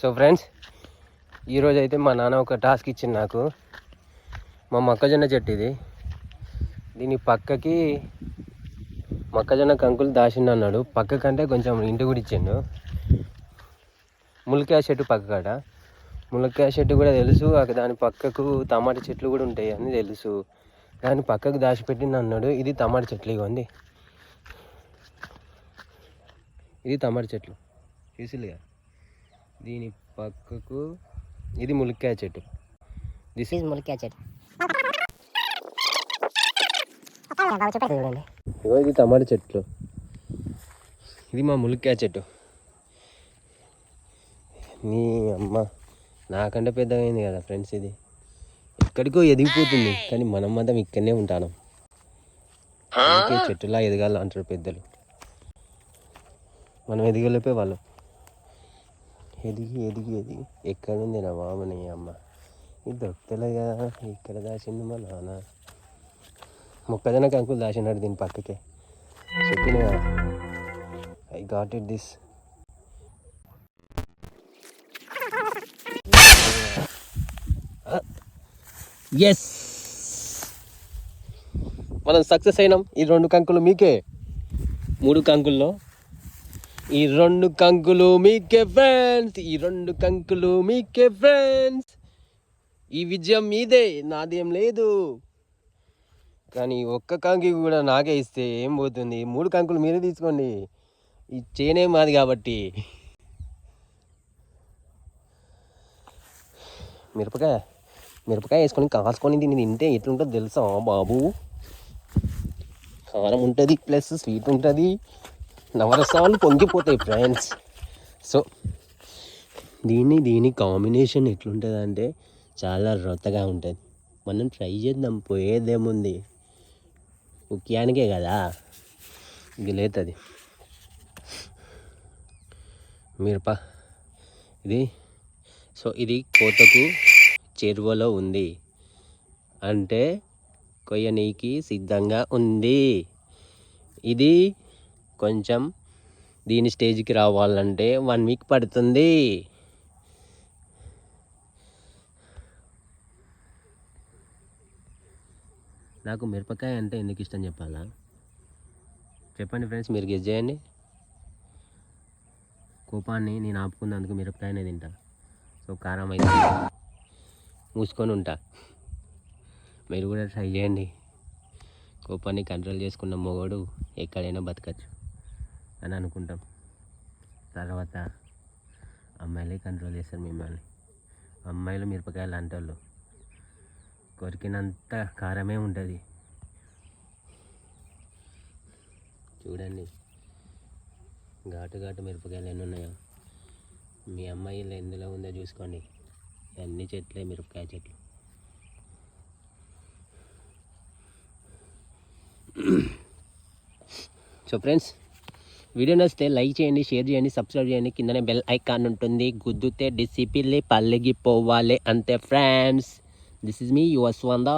So friends ఈరోజు అయితే మా నాన్న ఒక టాస్క్ ఇచ్చింది నాకు. మా మొక్కజొన్న చెట్టు ఇది దీని పక్కకి మొక్కజొన్న కంకులు దాచిండు అన్నాడు. పక్క కంటే కొంచెం ఇంటి కూడా ఇచ్చిండు. ములకాయ చెట్టు పక్క కాడ చెట్టు కూడా తెలుసు. అక్కడ దాని పక్కకు టమాటా చెట్లు కూడా ఉంటాయి అని తెలుసు. దాని పక్కకు దాచిపెట్టింది అన్నాడు. ఇది టమాటా చెట్లు ఇవ్వండి ఇది టమాటా చెట్లు. చూసిలుగా దీని పక్కకు ఇది ములక్కాయ చెట్టు. దిస్ ఈజ్ ములక్కాయ చెట్టు. చూడండి. ఇగో ఇది టమాటా చెట్లు. ఇది మా ములక్కాయ చెట్టు. నీ అమ్మ నాకంటే పెద్దగైంది కదా ఫ్రెండ్స్ ఇది. ఎక్కడికో ఎదిగిపోతుంది కానీ మనం మాత్రం ఇక్కడనే ఉంటాను. చెట్టులా ఎదగాలి అంటారు పెద్దలు. మనం ఎదగలేపే వాళ్ళు. ఎదిగి ఎదిగి ఎదిగి. ఎక్కడుంది నా మామని అమ్మ? ఇది దొక్కలే కదా. ఇక్కడ దాచింది మా నాన్న. మొక్కజొన్న కంకులు దాచినాడు దీని పక్కకే. చెప్పిన I got it this is మనం సక్సెస్ అయినాం. ఈ రెండు కంకులు మీకే. మూడు కంకుల్లో. ఈ రెండు కంకులు మీకే ఫ్రెండ్స్ ఈ రెండు కంకులు మీకే ఫ్రెండ్స్. ఈ విజయం మీదే నాదేం లేదు. కానీ ఒక్క కంకి కూడా నాకే ఇస్తే ఏం పోతుంది? మూడు కంకులు మీరే తీసుకోండి. ఈ చేనే మాది కాబట్టి. మిరపకాయ మిరపకాయ వేసుకొని కాసుకొని దీన్ని తింటే ఎట్లుంటుందో తెలుసా బాబు? కారం ఉంటుంది ప్లస్ స్వీట్ ఉంటుంది. నవరసాలు పొంగిపోతాయి ఫ్రెండ్స్ సో దీన్ని దీని కాంబినేషన్ ఎట్లుంటుంది అంటే చాలా రొత్తగా ఉంటుంది. మనం ట్రై చేద్దాం పోయేదేముంది? ముఖ్యానికే కదా. ఇది లేతుంది. మిరప ఇది సో ఇది కోతకు చెరువలో ఉంది. అంటే కొయ్యనీకి సిద్ధంగా ఉంది. ఇది కొంచెం దీని స్టేజ్కి రావాలంటే వన్ వీక్ పడుతుంది. నాకు మిరపకాయ అంటే ఎందుకు ఇష్టం చెప్పాలా? చెప్పండి ఫ్రెండ్స్ మీరు గెస్ చేయండి. కోపాన్ని నేను ఆపుకున్నందుకు మిరపకాయనే తింటా. సో కారం అయితే మూసుకొని ఉంటా. మీరు కూడా ట్రై చేయండి. కోపాన్ని కంట్రోల్ చేసుకున్న మొగోడు ఎక్కడైనా బతకచ్చు. అని అనుకుంటాం. తర్వాత అమ్మాయిలే కంట్రోల్ చేస్తారు మిమ్మల్ని. అమ్మాయిలు మిరపకాయలు అంటోళ్ళు వాళ్ళు కొరికినంత కారమే ఉంటుంది. చూడండి. ఘాటు ఘాటు మిరపకాయలు ఎన్ని ఉన్నాయో. మీ అమ్మాయి ఎందులో ఉందో చూసుకోండి. అన్ని చెట్లే మిరపకాయ చెట్లు. సో ఫ్రెండ్స్ వీడియో నచ్చితే లైక్ చేయండి షేర్ చేయండి సబ్స్క్రైబ్ చేయండి. కిందనే బెల్ ఐకాన్ ఉంటుంది. గుద్దుతే డిసిపిల్లి పల్లెగిపోవాలి అంతే friends this is me your స్వందా